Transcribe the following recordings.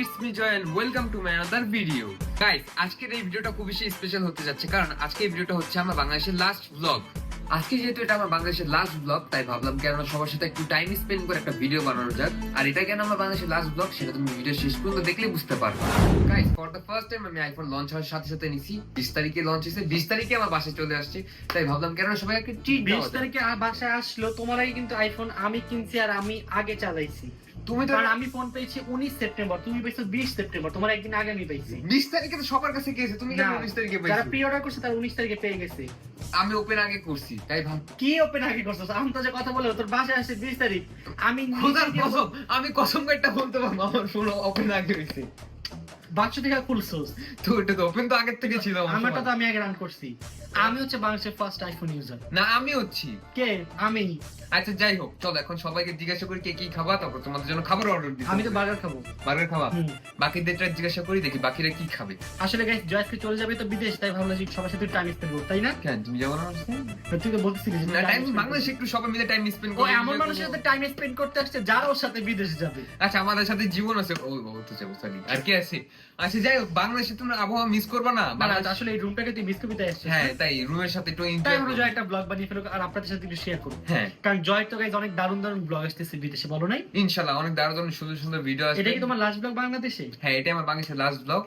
It's me Joy and welcome to my other video. Guys, আজকের এই ভিডিওটা বেশি স্পেশাল হতে যাচ্ছে, কারণ আজকে এই ভিডিওটা হচ্ছে আমার বাংলাদেশের লাস্ট ব্লগ আজকে যেহেতু এটা আমার বাংলাদেশের লাস্ট ব্লগ তাই ভাবলাম কেন সবার সাথে একটু টাইম স্পেন্ড করে একটা ভিডিও বানানো যাক। আর এটা কেন আমার বাংলাদেশের লাস্ট ব্লগ সেটা তুমি ভিডিও শেষ পর্যন্ত দেখলে বুঝতে পারবে। Guys for the first time আমি আইফোন লঞ্চ হওয়ার সাথে সাথে নিছি বিশ তারিখে লঞ্চ হয়েছে বিশ তারিখে আমার বাসায় চলে আসছে। তাই ভাবলাম কেন সবাই একটা ট্রিট বিশ তারিখে বাসায় আসলো তোমার আগে কিন্তু আইফোন আমি কিনছি আর আমি আগে চালাইছি। তুমি তো আমি ফোন পেয়েছি উনিশ সেপ্টেম্বর তুমি পেয়েছ বিশ সেপ্টেম্বর তোমার একদিন আগে আমি পেয়েছি। বিশ তারিখে তো সবার কাছে গিয়েছে তুমি কেন বিশ তারিখে যারা প্রি অর্ডার করছে তারা উনিশ তারিখে পেয়ে গেছে। আমি ওপেন আগে করছি তাই ভাব কি ওপেন আগে করছ আমি তো যে কথা বলে তোর বাসায় আসছে বিশ তারিখ। আমি খোদার কসম আমি কসম একটা বলতে পারব আমার ফোন ওপেন আগে হয়েছে। বাক্স থেকে খুলছোস? তো এটা তো ওপেন তো আগের থেকে ছিল আমারটা তো আমি আগে রান করছি। আমি হচ্ছে বাংলাদেশের ফার্স্ট আইফোন ইউজার না আমি হচ্ছি। কে? আমি। আচ্ছা যাই হোক চল এখন সবাইকে জিজ্ঞাসা করি কে কি খাবা তারপর তোমাদের জন্য খাবার অর্ডার দিই আমি তো বার্গার খাব। বার্গার হুম। বাকিদেরটা জিজ্ঞাসা করি দেখি বাকিরা কি খাবে। আসলে গাইস জয়সকে চলে যাবে তো বিদেশ তাই ভাবলাম যে সবার সাথে টাইম স্পেন্ড করব তাই না? কেন তুমি যাব না আমার তুই তো বলতেছিলি না টাইম বাংলাদেশে একটু সবাই মিলে টাইম স্পেন্ড করি এমন মানুষের সাথে টাইম স্পেন্ড করতে আসছে যারা ওর সাথে বিদেশ যাবে। আচ্ছা আমাদের সাথে জীবন আছে। ও ও তো যাব সরি আর কি আছে? আচ্ছা যাই হোক বাংলাদেশে তোমরা আবহাওয়া মিস করবা না। বাংলাদেশ- আসলে এই রুমটাকে তুই মিস কবিতায় আসছিস হ্যাঁ তাই রুমের সাথে একটু এনজয় তাই জয় একটা ব্লগ বানিয়ে ফেলুক আর আপনাদের সাথে একটু শেয়ার করুন হ্যাঁ। কারণ জয় তো গাইজ অনেক দারুণ দারুণ ব্লগ আসতেছে বিদেশে বলো নাই? ইনশাআল্লাহ অনেক দারুণ দারুণ সুন্দর সুন্দর ভিডিও আসবে এটা কি তোমার লাস্ট ব্লগ বাংলাদেশে? হ্যাঁ এটা আমার বাংলাদেশের লাস্ট ব্লগ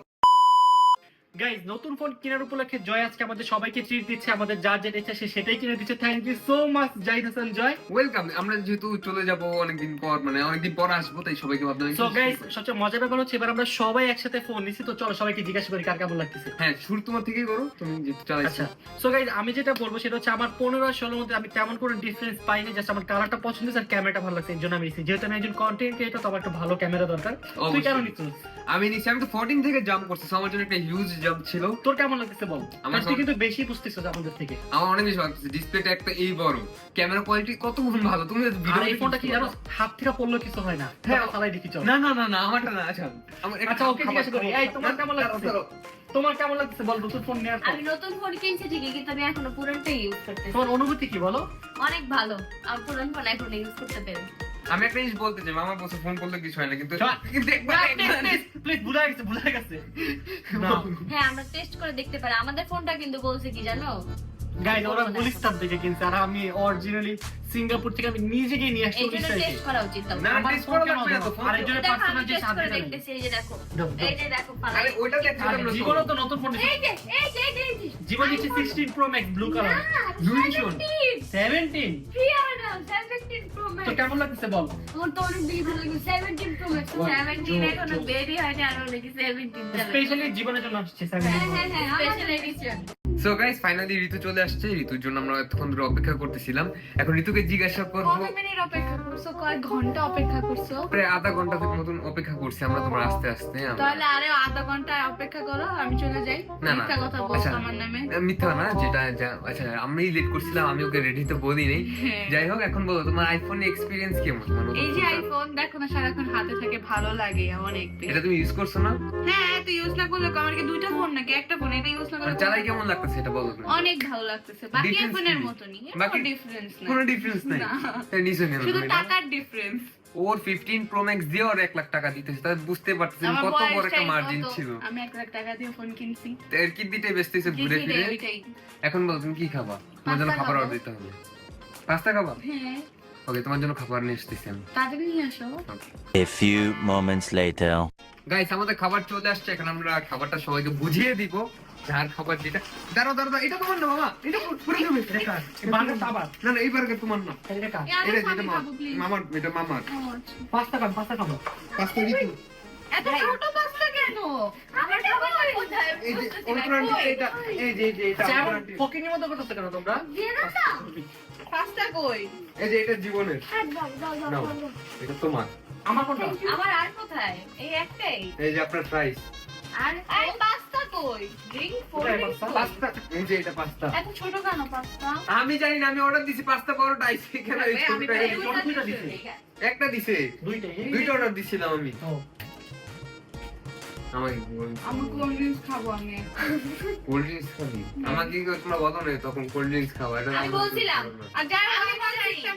গাইজ নতুন ফোন কেনার উপলক্ষে জয় আজকে আমাদের সবাইকে ট্রিট দিচ্ছে আমাদের যার যেটা ইচ্ছা সে সেটাই কিনে দিচ্ছে। Thank you so much Zahid Hasan Joy welcome আমরা যেহেতু চলে যাব অনেকদিন পর মানে অনেকদিন পর আসব তাই সবাইকে ভাবলাম সো গাইজ সবচেয়ে মজার ব্যাপার হচ্ছে এবার আমরা সবাই একসাথে ফোন নিছি তো চলো সবাইকে জিজ্ঞাসা করি কার কেমন লাগতেছে। হ্যাঁ শুরু তোমার থেকেই করো তুমি যেহেতু আচ্ছা সো গাইজ আমি যেটা বলব সেটা হচ্ছে আমার পনেরো আর ষোলোর মধ্যে আমি তেমন কোনো ডিফারেন্স পাইনি জাস্ট আমার কালারটা পছন্দ আর ক্যামেরাটা ভালো লাগছে এর জন্য আমি নিচ্ছি যেহেতু আমি একজন কন্টেন্ট ক্রিয়েটর তো আমার একটা ভালো ক্যামেরা দরকার। তুই কেন নিচ্ছিস? আমি নিচ্ছি আমি তো 14 থেকে জাম্প করছি আমার জন্য একটা হিউজ জাম্প ছিল। তোর কেমন লাগতেছে বল? আমার আর তুই কিন্তু বেশি বুঝতেছিস আমাদের থেকে। আমার অনেক বেশি লাগছে ডিসপ্লেটা একটা এই বড়। ক্যামেরা কোয়ালিটি কত গুণ ভালো। তুমি আর ভিডিও এই ফোনটা কি জানো হাত থেকে পড়ল কিছু হয় না। হ্যাঁ। হ্যাঁ চালাই দেখি চল। না না না না আমারটা না আচ্ছা। আমার আচ্ছা ওকে জিজ্ঞাসা করি। এই তোমার কেমন লাগছে তোমার কেমন লাগছে বল নতুন ফোন নেওয়ার আমি নতুন ফোন কিনছি ঠিকই কিন্তু আমি এখনও পুরানটাই ইউজ করতেছি। তোমার অনুভূতি কি বলো? অনেক ভালো। আমি পুরান ফোন এখন ইউজ করতে পেরে আমি একটা জিনিস বলতে চাই মামা বসে ফোন করলে কিছু হয় না কিন্তু প্লিজ ভুলে গেছে ভুলে গেছে। হ্যাঁ আমরা টেস্ট করে দেখতে পারি। আমাদের ফোনটা কিন্তু বলছে কি জানো? গাইজ ওরা গুলিস্তান থেকে কিনছে আর আমি অরিজিনালি সিঙ্গাপুর থেকে আমি নিজে গিয়ে নিয়ে আসছি টেস্ট করা উচিত। না, আমার করা লাগবে না তো, দেখো? আরেকজনের দেখো, যে সাথে দেখতেছি এই যে দেখো। এই যে দেখো আরে ওইটা দেখতে আরে আমরা জীবনও তো নতুন ফোন এই যে এই যে এই যে, জীবন দিচ্ছে sixteen pro max blue colour দুই শোন। 17 সেভেন্টিন ফ্রি অর্ডার 17 প্রো তো কেমন লাগতেছে বল? আমার তো অনেক বেশি ভালো লাগে 17 প্রো ম্যাক্স 17 এখনও বেরি হয়নি আর অনেক 17 স্পেশালি জীবনের জন্য আসছে seventeen special edition so guys finally Ritu চলে আসছে। ঋতুর জন্য আমরা এতক্ষণ ধরে অপেক্ষা করতেছিলাম। এখন ঋতুকে জিজ্ঞাসা করব কত মিনিট অপেক্ষা করছ? কয় ঘণ্টা অপেক্ষা করছ? প্রায় আধা ঘণ্টা থেকে মতন অপেক্ষা করছি আমরা তোমার আস্তে আস্তে। তাহলে আরে আধা ঘণ্টা অপেক্ষা করো আমি চলে যাই। না, না। কথা বলছো আচ্ছা। আমার নামে। মিথ্যা না যেটা আচ্ছা আমি লেট করছিলাম আমি ওকে রেডি তো বলি নেই। হ্যাঁ। যাই হোক এখন বলো তোমার আইফোন এক্সপিরিয়েন্স কেমন? মানে এই যে আইফোন দেখো না সারাক্ষণ হাতে থাকে ভালো লাগে অনেক এটা তুমি ইউজ করছ না? হ্যাঁ তো ইউজ না করলে আমার কি দুইটা ফোন নাকি একটা ফোন এটা ইউজ না মানে করলে চালাই কেমন লাগতেছে এটা বলো অনেক ভালো লাগতেছে। বাকি আইফোনের মতনই বাকি- ডিফারেন্স না কোনো ডিফারেন্স নাই? না। তাই নিছো কেন শুধু টাকার ডিফারেন্স ওর 15 প্রো ম্যাক্স দিয়ে ওর 1 লাখ টাকা দিতেছে বুঝতে পারছেন কত বড় একটা মার্জিন ছিল। আমি এক লাখ টাকা দিয়ে ফোন কিনছি। এর কি দিতে বেচতেছে ঘুরে ফিরে? এখন বলো তুমি কি খাবা? তোমার জন্য খাবার অর্ডার দিতে হবে। পাস্তা খাবা? হ্যাঁ। ওকে তোমার জন্য খাবার নিয়ে আসতেছি আমি। তাড়াতাড়ি নিয়ে আসো। A few moments later. Guys আমাদের খাবার চলে আসছে এখন আমরা খাবারটা সবাইকে বুঝিয়ে দিব। যার খাবার যেটা দাঁড়াও দাঁড়াও, এটা তোমার না মামা এটা পুরো যাবে এটা কার? বার্গার আবার। না না এই বার্গার তোমার না। এটা কার? এটা যেটা মামার। এটা মামার। পাঁচটা খান পাঁচটা খাব পাস্তা ঋতু এত ছোট পাস্তা কেন? আমার খাবার কোথায়? এই যে অঙ্কুরান্টি এটা এই যে যে এটা আচ্ছা, এমন অঙ্কুরান্টি। ফকিংয়ের কেন তোমরা। দিয়ে দাও না। পাস্তা। কই? এই যে এটা জীবনের। হ্যাঁ, দাও, দাও, দাও, নাও। দাও, দাও। এটা তোমার। আমার কোনটা? আমার আর কোথায়? এই একটাই। এই যে আপনার প্রাইস আর এই পাস্তা কই? ড্রিঙ্ক কোথায় পাস্তা? পাস্তা? এই যে এটা পাস্তা। এত ছোট কেন পাস্তা? আমি জানি না আমি অর্ডার দিছি পাস্তা পরোটা আইছে কেন এই ছোটটা তো এই- এই- কোন দুইটা দিছে? একটা দিছে? দুইটা অর্ডার দিছিলাম আমি। আমাকে কোল্ড ড্রিঙ্কস খাব আমি কোল্ড ড্রিঙ্কস খাবি? আমাকে কি তোমরা বলো না তখন কোল্ড ড্রিঙ্কস খাওয়া এটা আমি বলছিলাম। আর যাই আমি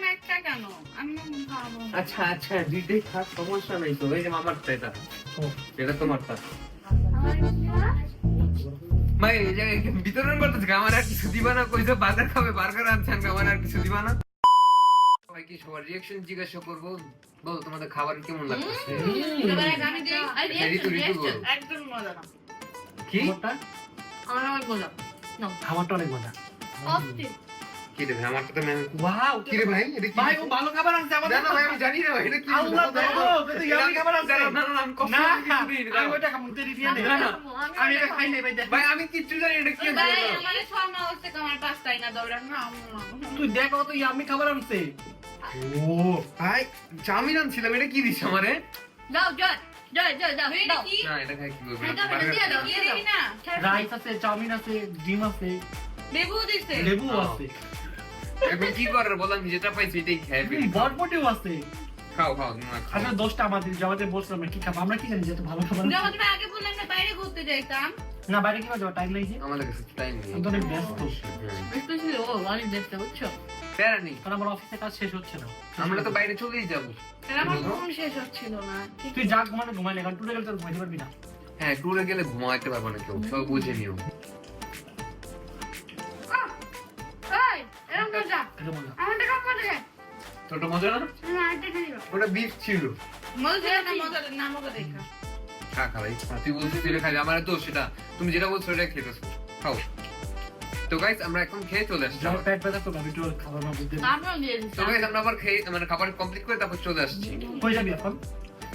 একটা একটা কেন? আমি খাব আচ্ছা আচ্ছা দুইটাই খা সমস্যা নাই তো। এই যে মামারটা এটা এটা তোমারটা ভাই বিতরণ করতেছে আমার আর কিছু দিবা না? কইছো বার্গার খাবে বার্গার আনছেন আমার আর কিছু দিবা না? সবাই কি সবার রিয়াকশন জিজ্ঞাসা করব। বলো তোমাদের খাবার কেমন একদম মজা। না। কি? আমার অনেক মজা। আমারটা অনেক মজা। অস্থির কি রে ভাই আমারটা তো ম্যাম ওয়াও কি রে ভাই এটা কি ভাই ও ভালো খাবার আনছে আমাদের না ভাই আমি জানি না ভাই এটা কি আল্লাহ দেখো, কিন্তু ইয়ামি খাবার আছে। না না আমি কষ্ট না। আমি ওটা দিয়ে না। আমি এটা খাই নাই ভাই ভাই আমি কিচ্ছু জানি এটা কি ভাই, হলো? আমার পাঁচটাই না দৌড়ান না তুই দেখো তো ইয়ামি খাবার আনছে। ও ভাই চাউমিন আনছিলাম এটা কি দিছ আমারে? দাও জয় জয় জয় দাও দাও। না এটা খাই কি করব এটা এটা দিয়ে দাও দিয়ে দিবি রাইস আছে চাউমিন আছে ডিম আছে। লেবু দিছে? লেবু আছে। এখন কি করার? বল আমি যেটা পাইছি এটাই আছে। খাও খাও তোমরা খাও। আমাদের জবাতে বলছিলাম কি খাব আমরা কি জানি যেহেতু ভালো খাবার আছে। তুমি আগে বললাম না বাইরে ঘুরতে যাইতাম। না বাইরে কি যাওয়া টাইম নেই আমাদের কাছে টাইম নেই। তো অনেক ব্যস্ত। হুম। স্পেশালি ও অনেক দেখতে বুঝছ? প্যারা নেই। কারণ আমার অফিসে কাজ শেষ হচ্ছে না। আমরা তো বাইরে চলেই যাব। আমার ঘুম শেষ হচ্ছিল না তুই যা ঘুমানো ঘুমাইলে কারণ টুরে গেলে ঘুমাইতে পারবি না। হ্যাঁ ট্যুরে গেলে ঘুমাইতে পারব না কেউ সব বুঝে নিও। মজা এটা মজা। আমার টাকা মজা। ছোট মজা না? না এটা খাই ওটা বিফ ছিল। মজা না মজা না মজা দেখা। খা খা ভাই। তুই বলছিস তুই এটা আমার তো সেটা তুমি যেটা বলছো সেটা খেতেছো খাও। তো গাইস আমরা এখন খেয়ে চলে আসছি। যাও পেট ব্যথা তো ভাবি একটু খাবার না বুঝতে আমরাও দিয়ে তো গাইস আমরা আবার খেয়ে মানে খাবার কমপ্লিট করে তারপর চলে আসছি। কই যাবি এখন?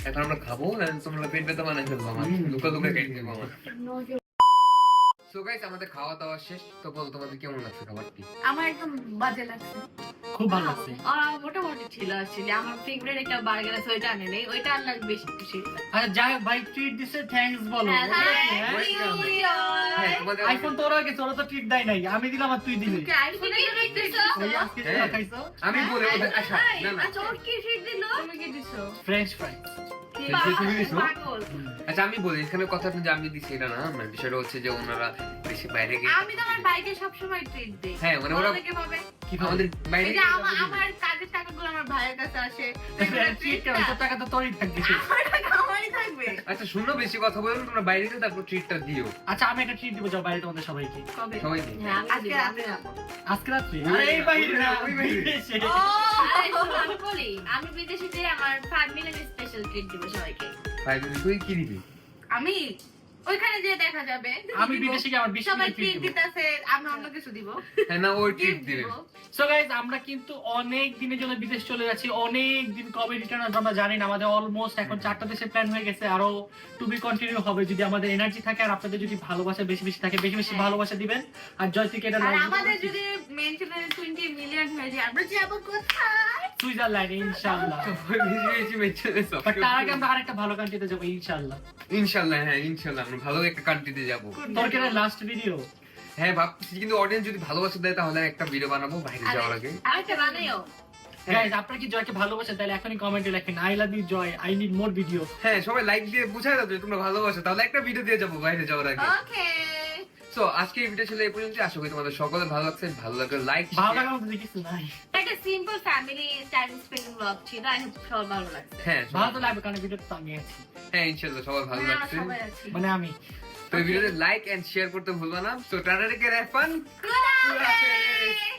এখন আমরা খাব না তোমরা পেট ব্যথা মানে ফেলব আমার। লুকা লুকা কেটে দেবো আমার। সো গাইস আমাদের খাওয়া দাওয়া শেষ। তো বলো তোমাদের কেমন লাগছে খাবারটি? আমার একদম বাজে লাগছে। খুব ভালো লাগছে। আর মোটামুটি ছিল অ্যাকচুয়ালি আমার ফেভারিট একটা বার্গার আছে ওইটা আনে নেই। ওইটা বেশি খুশি আচ্ছা যাই ভাই ট্রিট দিছে থ্যাঙ্কস বলো। হ্যাঁ, হ্যাঁ আইফোন তোর আগে তোরা তো ট্রিট দেয় নাই। আমি দিলাম আর তুই দিলি। হ্যাঁ। আমি বলে আচ্ছা না না। আচ্ছা ওর কি ট্রিট দিল? তুমি কি দিছো? ফ্রেঞ্চ ফ্রাই আচ্ছা আমি বলি এখানে কথা যে আমি দিছি এটা না মানে বিষয়টা হচ্ছে যে ওনারা বেশি বাইরে গিয়ে আমি তো আমার বাইকে সবসময় ট্রিট দিই। হ্যাঁ মানে ওরা ওরা কীভাবে কি আমাদের বাইরে গিয়ে আমার আমার কাজের টাকাগুলো আমার ভাইয়ের কাছে আসে। ট্রিট কেন তোর টাকা তো তোরই থাকবে। আমার টাকা আমারই থাকবে। আচ্ছা শুনো বেশি কথা বলুন তোমরা বাইরে গিয়ে তারপর ট্রিটটা দিও। আচ্ছা আমি একটা ট্রিট দিব যাও বাইরে তোমাদের সবাইকে। সবাই দিই হ্যাঁ আজকে। রাতে আজকে রাত্রে? আরে এই বাইরে না ওই বাইরে। বিদেশে। আমি বলি আমি বিদেশে যে আমার ফ্যামিলির স্পেশাল ট্রিট দিব সবাইকে। ভাই তুই কি দিবি? আমি? ওইখানে যে দেখা যাবে। আমি বিদেশে গিয়ে আমার সবাই ট্রিট দিতেছে আমি অন্য কিছু দিব। হ্যাঁ না ওই ট্রিট দিবে। সো গাইজ আমরা কিন্তু অনেক দিনের জন্য বিদেশ চলে যাচ্ছি। অনেক দিন কবে রিটার্ন আসবে আমরা জানি না। আমাদের অলমোস্ট এখন চারটা দেশের প্ল্যান হয়ে গেছে। আরও টু বি কন্টিনিউ হবে। যদি আমাদের এনার্জি থাকে আর আপনাদের যদি ভালোবাসা বেশি বেশি থাকে বেশি বেশি হ্যাঁ। ভালোবাসা দিবেন। আর জয়তিকে এটা আর আমাদের যদি মেনটেনের টোয়েন্টি মিলিয়ন হয়ে যায় আমরা যাব কোথায়? সুইজারল্যান্ড ইনশাআল্লাহ বেশি বেশি তার আগে আমরা আরেকটা ভালো কান্ট্রিতে যাব ইনশাআল্লাহ ইনশাআল্লাহ হ্যাঁ ইনশাআল্লাহ আমরা ভালো একটা কান্ট্রিতে যাব। তোর লাস্ট ভিডিও হ্যাঁ ভাবছি কিন্তু অডিয়েন্স যদি ভালোবাসা দেয় তাহলে একটা ভিডিও বানাবো বাইরে যাওয়ার আগে। আরেকটা বানাইও। গাইজ আপনারা কি জয়কে ভালোবাসেন? তাহলে এখনই কমেন্টে লেখেন I love you Joy I need more video হ্যাঁ সবাই লাইক দিয়ে বুঝাই দাও যে তোমরা ভালোবাসো। তাহলে একটা ভিডিও দিয়ে যাব বাইরে যাওয়ার আগে। ওকে সো আজকে এই ভিডিও ছিল এই পর্যন্ত আশা করি তোমাদের সকলে ভালো লাগছে। ভালো লাগলে লাইক ভালো কিছু নাই simple family time spending blog ছিল আই হোপ সবার ভালো লাগছে। হ্যাঁ ভালো সবাই- তো লাগবে কারণ ভিডিও তো আমি আছি। হ্যাঁ ইনশাআল্লাহ সবার ভালো লাগছে। মানে আমি। তো ভিডিওতে লাইক এন্ড শেয়ার করতে ভুলবা না। তো tata take care have fun খুদা হাফেজ।